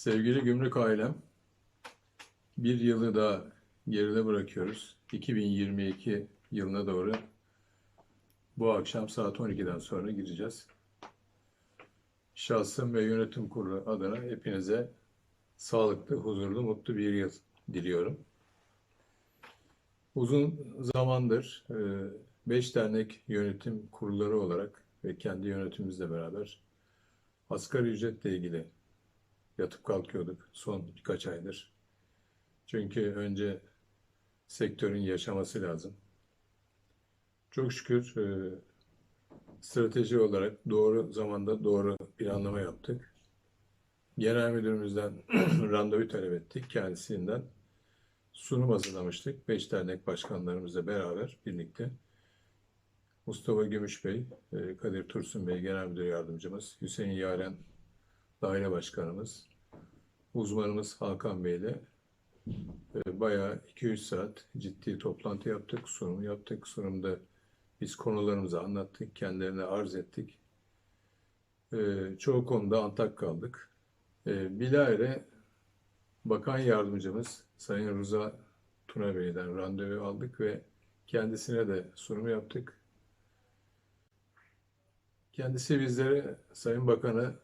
Sevgili gümrük ailem, bir yılı da geride bırakıyoruz. 2022 yılına doğru bu akşam saat 12'den sonra gireceğiz. Şahsım ve yönetim kurulu adına hepinize sağlıklı, huzurlu, mutlu bir yıl diliyorum. Uzun zamandır 5 dernek yönetim kurulları olarak ve kendi yönetimimizle beraber asgari ücretle ilgili yatıp kalkıyorduk son birkaç aydır. Çünkü önce sektörün yaşaması lazım. Çok şükür e, strateji olarak doğru zamanda doğru planlama yaptık. Genel müdürümüzden randevu talep ettik. Kendisinden sunum hazırlamıştık. Beş dernek başkanlarımızla beraber birlikte. Mustafa Gümüş Bey, e, Kadir Tursun Bey Genel Müdür Yardımcımız, Hüseyin Yaren Daire Başkanımız, uzmanımız Hakan Bey ile e, bayağı 2-3 saat ciddi toplantı yaptık, sunum yaptık. Sunumda biz konularımızı anlattık, kendilerine arz ettik. E, çoğu konuda antak kaldık. E, bilahare Bakan Yardımcımız Sayın Rıza Tuna Bey'den randevu aldık ve kendisine de sunum yaptık. Kendisi bizlere Sayın Bakan'a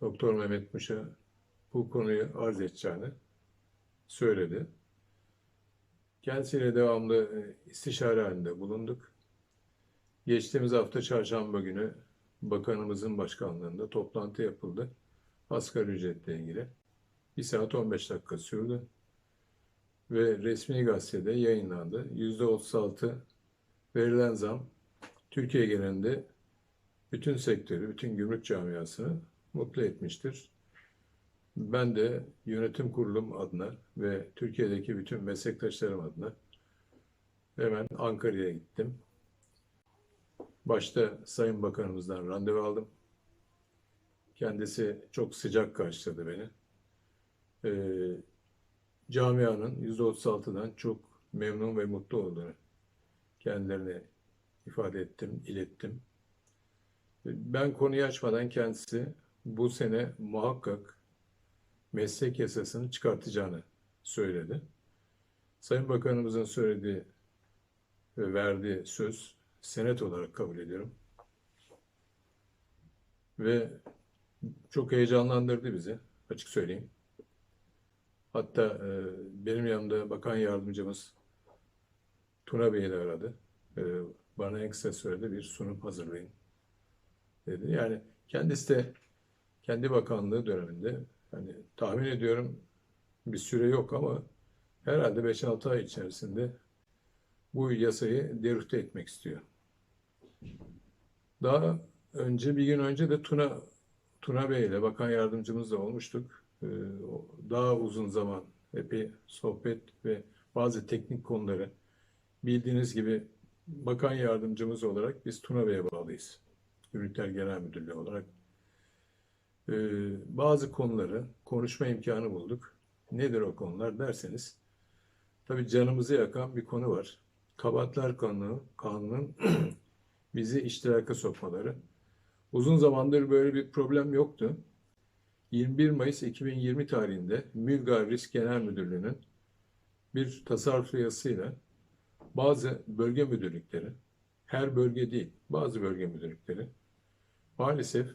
Doktor Mehmet Muş'a bu konuyu arz edeceğini söyledi. Kendisiyle devamlı e, istişare halinde bulunduk. Geçtiğimiz hafta çarşamba günü bakanımızın başkanlığında toplantı yapıldı. Asgari ücretle ilgili. 1 saat 15 dakika sürdü. Ve resmi gazetede yayınlandı. %36 verilen zam Türkiye genelinde bütün sektörü, bütün gümrük camiasını mutlu etmiştir. Ben de yönetim kurulum adına ve Türkiye'deki bütün meslektaşlarım adına hemen Ankara'ya gittim. Başta Sayın Bakanımızdan randevu aldım. Kendisi çok sıcak karşıladı beni. Ee, camianın %36'dan çok memnun ve mutlu olduğunu kendilerine ifade ettim, ilettim. Ben konuyu açmadan kendisi bu sene muhakkak meslek yasasını çıkartacağını söyledi. Sayın Bakanımızın söylediği ve verdiği söz senet olarak kabul ediyorum. Ve çok heyecanlandırdı bizi, açık söyleyeyim. Hatta e, benim yanımda bakan yardımcımız Tuna Bey de aradı. E, bana en kısa sürede bir sunum hazırlayın dedi. Yani kendisi de kendi bakanlığı döneminde hani tahmin ediyorum bir süre yok ama herhalde 5-6 ay içerisinde bu yasayı derüfte etmek istiyor. Daha önce bir gün önce de Tuna Tuna Bey ile bakan yardımcımızla olmuştuk. Ee, daha uzun zaman epey sohbet ve bazı teknik konuları bildiğiniz gibi bakan yardımcımız olarak biz Tuna Bey'e bağlıyız. Gümrükler Genel Müdürlüğü olarak bazı konuları konuşma imkanı bulduk. Nedir o konular derseniz, tabii canımızı yakan bir konu var. Kabahatler Kanunu, kanunun bizi iştiraka sokmaları. Uzun zamandır böyle bir problem yoktu. 21 Mayıs 2020 tarihinde Mülga Risk Genel Müdürlüğü'nün bir tasarruf yasasıyla bazı bölge müdürlükleri, her bölge değil, bazı bölge müdürlükleri maalesef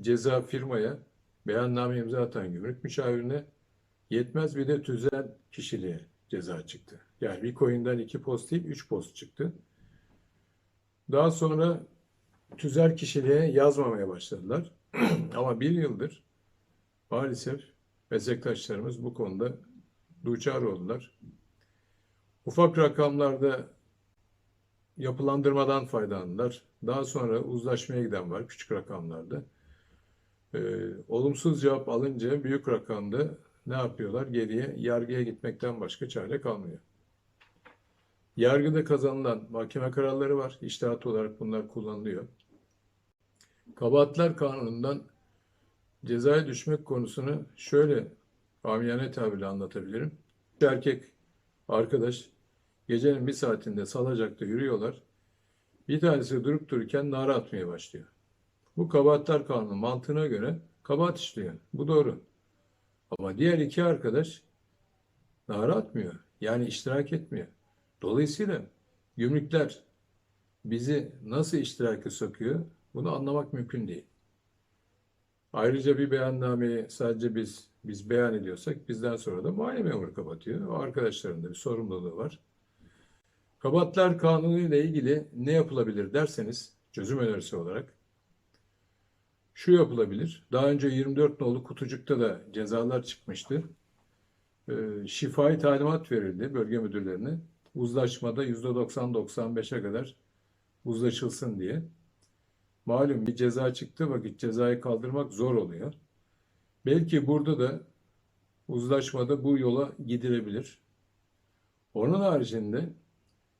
ceza firmaya beyanname imza atan gümrük müşavirine yetmez bir de tüzel kişiliğe ceza çıktı. Yani bir coin'den iki post değil, üç post çıktı. Daha sonra tüzel kişiliğe yazmamaya başladılar. Ama bir yıldır maalesef meslektaşlarımız bu konuda duçar oldular. Ufak rakamlarda yapılandırmadan faydalandılar. Daha sonra uzlaşmaya giden var küçük rakamlarda. Ee, olumsuz cevap alınca büyük rakamda ne yapıyorlar? Geriye yargıya gitmekten başka çare kalmıyor. Yargıda kazanılan mahkeme kararları var. İştihat olarak bunlar kullanılıyor. Kabahatler kanunundan cezaya düşmek konusunu şöyle amiyane tabirle anlatabilirim. Bir erkek arkadaş gecenin bir saatinde salacakta yürüyorlar. Bir tanesi durup dururken nara atmaya başlıyor. Bu kabahatler kanunu mantığına göre kabahat işliyor. Bu doğru. Ama diğer iki arkadaş nara atmıyor. Yani iştirak etmiyor. Dolayısıyla gümrükler bizi nasıl iştirake sokuyor bunu anlamak mümkün değil. Ayrıca bir beyannameyi sadece biz biz beyan ediyorsak bizden sonra da muayene memuru kapatıyor. O arkadaşların da bir sorumluluğu var. Kabahatler Kanunu ile ilgili ne yapılabilir derseniz çözüm önerisi olarak şu yapılabilir. Daha önce 24 nolu kutucukta da cezalar çıkmıştı. Ee, şifai talimat verildi bölge müdürlerine. Uzlaşmada %90-95'e kadar uzlaşılsın diye. Malum bir ceza çıktı vakit cezayı kaldırmak zor oluyor. Belki burada da uzlaşmada bu yola gidilebilir. Onun haricinde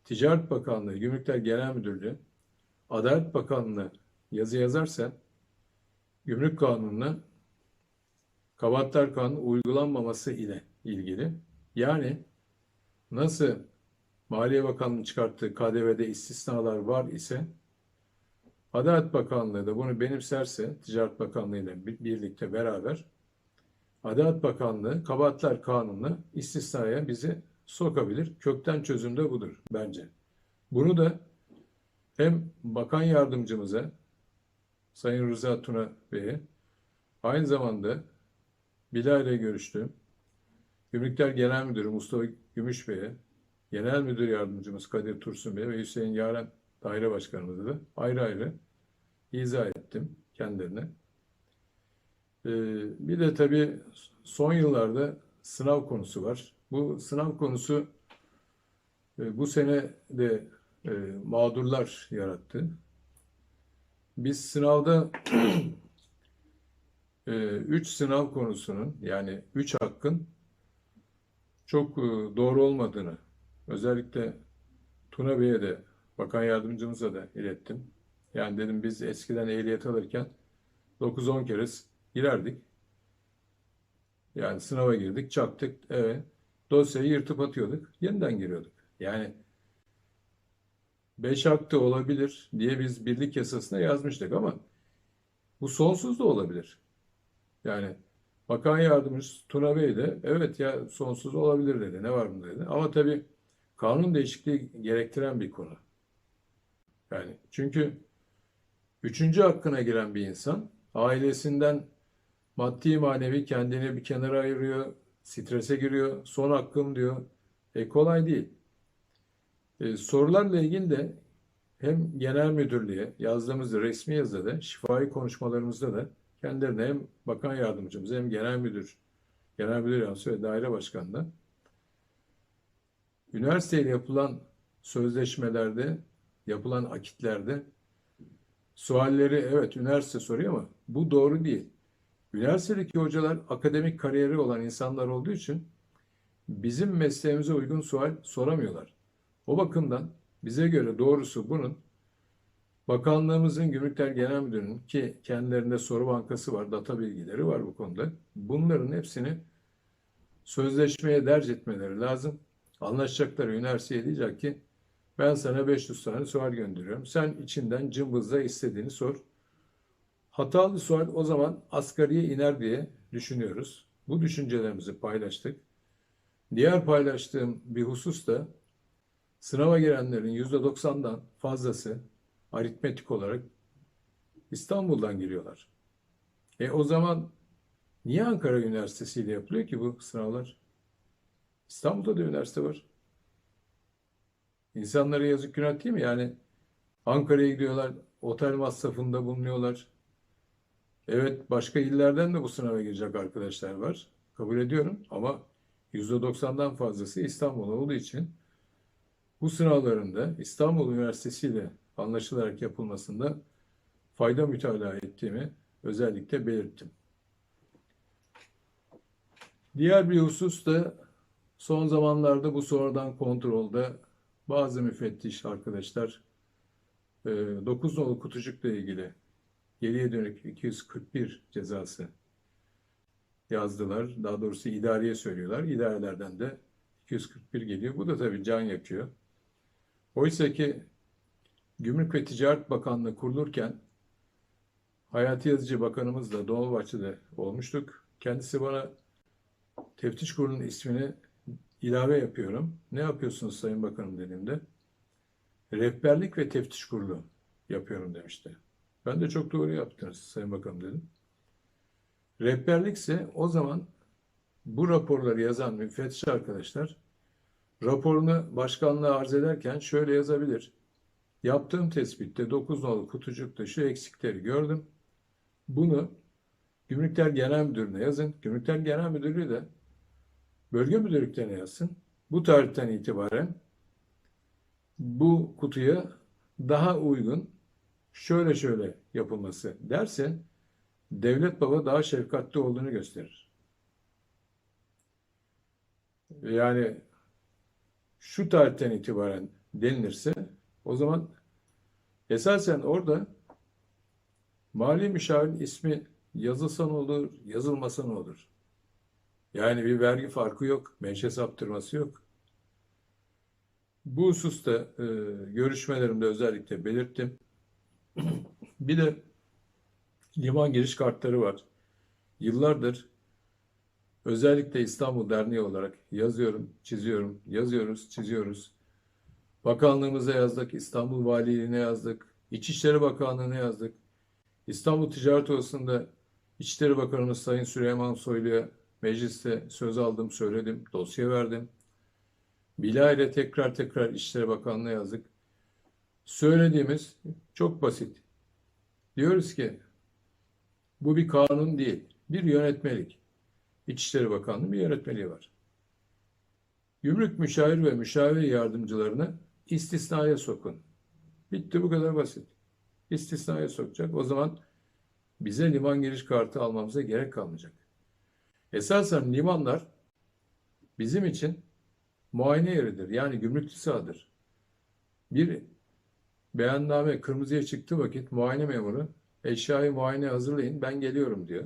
Ticaret Bakanlığı, Gümrükler Genel Müdürlüğü, Adalet Bakanlığı yazı yazarsa Gümrük Kanunu'na Kabahatler Kanunu uygulanmaması ile ilgili yani nasıl Maliye Bakanlığı çıkarttığı KDV'de istisnalar var ise Adalet Bakanlığı da bunu benimserse Ticaret Bakanlığı ile birlikte beraber Adalet Bakanlığı Kabahatler Kanunu'na istisnaya bizi sokabilir. Kökten çözüm de budur bence. Bunu da hem bakan yardımcımıza Sayın Rıza Tuna Bey'e aynı zamanda Bilal ile görüştüm. Gümrükler Genel Müdürü Mustafa Gümüş Bey'e, Genel Müdür Yardımcımız Kadir Tursun Bey'e ve Hüseyin Yaren Daire Başkanımıza da ayrı ayrı izah ettim kendilerine. Ee, bir de tabii son yıllarda sınav konusu var. Bu sınav konusu e, bu sene de e, mağdurlar yarattı. Biz sınavda 3 sınav konusunun yani 3 hakkın çok e, doğru olmadığını özellikle Tuna Bey'e de bakan yardımcımıza da ilettim. Yani dedim biz eskiden ehliyet alırken 9-10 kere girerdik. Yani sınava girdik, çaktık, evet. Dosyayı yırtıp atıyorduk, yeniden giriyorduk. Yani 5 hakkı olabilir diye biz birlik yasasına yazmıştık ama bu sonsuz da olabilir. Yani bakan yardımcısı Tuna Bey de evet ya sonsuz olabilir dedi. Ne var bunda dedi. Ama tabii kanun değişikliği gerektiren bir konu. Yani çünkü üçüncü hakkına giren bir insan ailesinden maddi manevi kendini bir kenara ayırıyor, strese giriyor, son hakkım diyor. E kolay değil. E, sorularla ilgili de hem genel müdürlüğe yazdığımız resmi yazıda, şifai konuşmalarımızda da kendilerine hem bakan yardımcımız hem genel müdür, genel müdür yardımcısı ve daire başkanına üniversiteyle yapılan sözleşmelerde, yapılan akitlerde sualleri evet üniversite soruyor ama bu doğru değil. Üniversitedeki hocalar akademik kariyeri olan insanlar olduğu için bizim mesleğimize uygun sual soramıyorlar. O bakımdan bize göre doğrusu bunun Bakanlığımızın Gümrükler Genel Müdürü'nün ki kendilerinde soru bankası var, data bilgileri var bu konuda. Bunların hepsini sözleşmeye derc etmeleri lazım. Anlaşacakları üniversiteye diyecek ki ben sana 500 tane sual gönderiyorum. Sen içinden cımbızla istediğini sor. Hatalı sual o zaman asgariye iner diye düşünüyoruz. Bu düşüncelerimizi paylaştık. Diğer paylaştığım bir husus da sınava girenlerin %90'dan fazlası aritmetik olarak İstanbul'dan giriyorlar. E o zaman niye Ankara Üniversitesi ile yapılıyor ki bu sınavlar? İstanbul'da da üniversite var. İnsanlara yazık günah değil mi? Yani Ankara'ya gidiyorlar, otel masrafında bulunuyorlar. Evet başka illerden de bu sınava girecek arkadaşlar var. Kabul ediyorum ama %90'dan fazlası İstanbul olduğu için bu sınavlarında İstanbul Üniversitesi ile anlaşılarak yapılmasında fayda mütalaa ettiğimi özellikle belirttim. Diğer bir husus da son zamanlarda bu sonradan kontrolde bazı müfettiş arkadaşlar 9 e, nolu kutucukla ilgili geriye dönük 241 cezası yazdılar. Daha doğrusu idareye söylüyorlar. İdarelerden de 241 geliyor. Bu da tabii can yakıyor. Oysa ki Gümrük ve Ticaret Bakanlığı kurulurken Hayati Yazıcı Bakanımız da Dolmabahçe'de olmuştuk. Kendisi bana teftiş kurulunun ismini ilave yapıyorum. Ne yapıyorsunuz Sayın Bakanım dediğimde rehberlik ve teftiş kurulu yapıyorum demişti. Ben de çok doğru yaptınız Sayın Bakanım dedim. Rehberlikse o zaman bu raporları yazan müfettiş arkadaşlar raporunu başkanlığa arz ederken şöyle yazabilir. Yaptığım tespitte 9 nolu kutucukta şu eksikleri gördüm. Bunu Gümrükler Genel Müdürlüğü'ne yazın. Gümrükler Genel Müdürlüğü de bölge müdürlüklerine yazsın. Bu tarihten itibaren bu kutuya daha uygun şöyle şöyle yapılması derse devlet baba daha şefkatli olduğunu gösterir. Yani şu tarihten itibaren denilirse o zaman esasen orada mali müşavirin ismi yazılsa ne olur, yazılmasa ne olur? Yani bir vergi farkı yok, menşe saptırması yok. Bu hususta e, görüşmelerimde özellikle belirttim. Bir de liman giriş kartları var. Yıllardır özellikle İstanbul Derneği olarak yazıyorum, çiziyorum, yazıyoruz, çiziyoruz. Bakanlığımıza yazdık, İstanbul Valiliğine yazdık, İçişleri Bakanlığı'na yazdık. İstanbul Ticaret Odası'nda İçişleri Bakanımız Sayın Süleyman Soylu'ya mecliste söz aldım, söyledim, dosya verdim. Bilahare tekrar tekrar İçişleri Bakanlığı'na yazdık. Söylediğimiz çok basit. Diyoruz ki bu bir kanun değil, bir yönetmelik. İçişleri Bakanlığı bir yönetmeliği var. Gümrük müşavir ve müşavir yardımcılarını istisnaya sokun. Bitti bu kadar basit. İstisnaya sokacak. O zaman bize liman giriş kartı almamıza gerek kalmayacak. Esasen limanlar bizim için muayene yeridir. Yani gümrük TİSA'dır. Bir beyanname kırmızıya çıktığı vakit muayene memuru eşyayı muayene hazırlayın ben geliyorum diyor.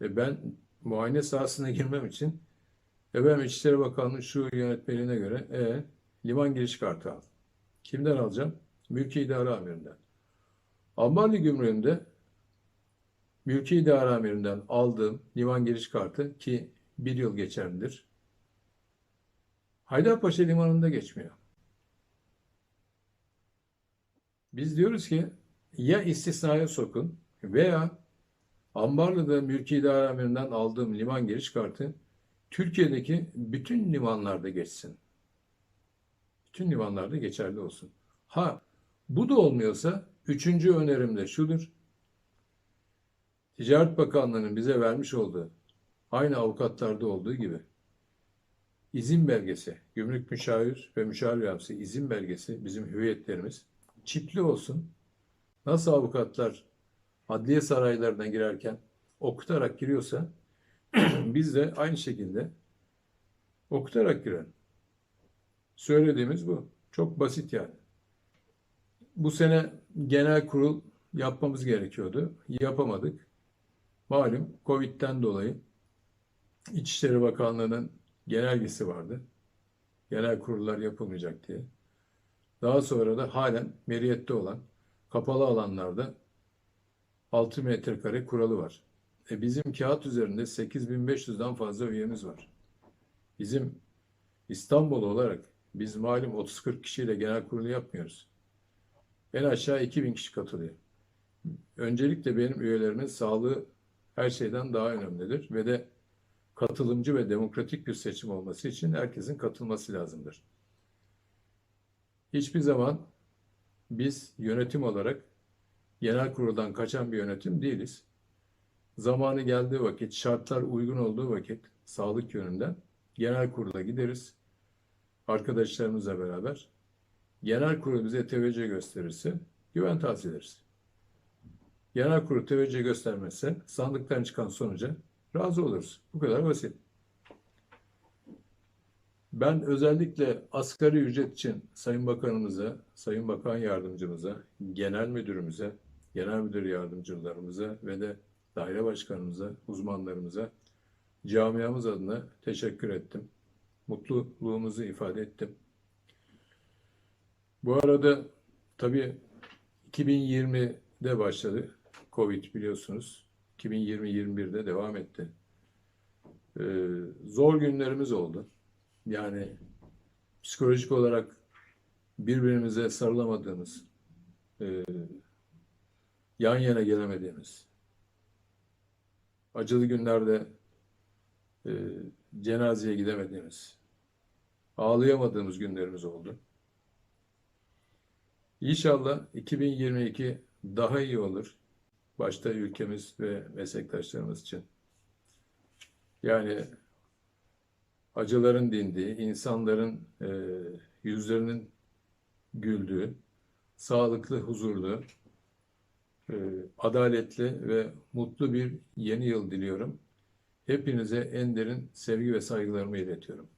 Ve ben muayene sahasına girmem için efendim İçişleri Bakanlığı şu yönetmeliğine göre e, liman giriş kartı al. Kimden alacağım? Mülki İdare Amirinden. Ambarlı Gümrüğü'nde Mülki İdare Amirinden aldığım liman giriş kartı ki bir yıl geçerlidir. Haydarpaşa Limanı'nda geçmiyor. Biz diyoruz ki ya istisnaya sokun veya Ambarlı'da Mülki İdare Amirinden aldığım liman giriş kartı Türkiye'deki bütün limanlarda geçsin. Bütün limanlarda geçerli olsun. Ha bu da olmuyorsa üçüncü önerim de şudur. Ticaret Bakanlığı'nın bize vermiş olduğu aynı avukatlarda olduğu gibi izin belgesi, gümrük müşavir ve müşavir yardımcısı izin belgesi bizim hüviyetlerimiz çipli olsun. Nasıl avukatlar adliye saraylarına girerken okutarak giriyorsa biz de aynı şekilde okutarak girelim. Söylediğimiz bu. Çok basit yani. Bu sene genel kurul yapmamız gerekiyordu. Yapamadık. Malum Covid'den dolayı İçişleri Bakanlığı'nın genelgesi vardı. Genel kurullar yapılmayacak diye. Daha sonra da halen meriyette olan kapalı alanlarda 6 metrekare kuralı var. E bizim kağıt üzerinde 8500'den fazla üyemiz var. Bizim İstanbul olarak biz malum 30-40 kişiyle genel kurulu yapmıyoruz. En aşağı 2000 kişi katılıyor. Öncelikle benim üyelerimin sağlığı her şeyden daha önemlidir ve de katılımcı ve demokratik bir seçim olması için herkesin katılması lazımdır. Hiçbir zaman biz yönetim olarak genel kuruldan kaçan bir yönetim değiliz. Zamanı geldiği vakit, şartlar uygun olduğu vakit sağlık yönünden genel kurula gideriz. Arkadaşlarımızla beraber genel kurul bize teveccüh gösterirse güven tahsil ederiz. Genel kurul teveccüh göstermezse sandıktan çıkan sonuca razı oluruz. Bu kadar basit. Ben özellikle asgari ücret için Sayın Bakanımıza, Sayın Bakan Yardımcımıza, Genel Müdürümüze, Genel Müdür Yardımcılarımıza ve de daire başkanımıza, uzmanlarımıza camiamız adına teşekkür ettim. Mutluluğumuzu ifade ettim. Bu arada tabii 2020'de başladı Covid biliyorsunuz. 2020-21'de devam etti. e, zor günlerimiz oldu. Yani psikolojik olarak birbirimize sarılamadığımız, e, yan yana gelemediğimiz, acılı günlerde e, cenazeye gidemediğimiz, ağlayamadığımız günlerimiz oldu. İnşallah 2022 daha iyi olur. Başta ülkemiz ve meslektaşlarımız için. Yani acıların dindiği, insanların e, yüzlerinin güldüğü, sağlıklı, huzurlu, adaletli ve mutlu bir yeni yıl diliyorum. Hepinize en derin sevgi ve saygılarımı iletiyorum.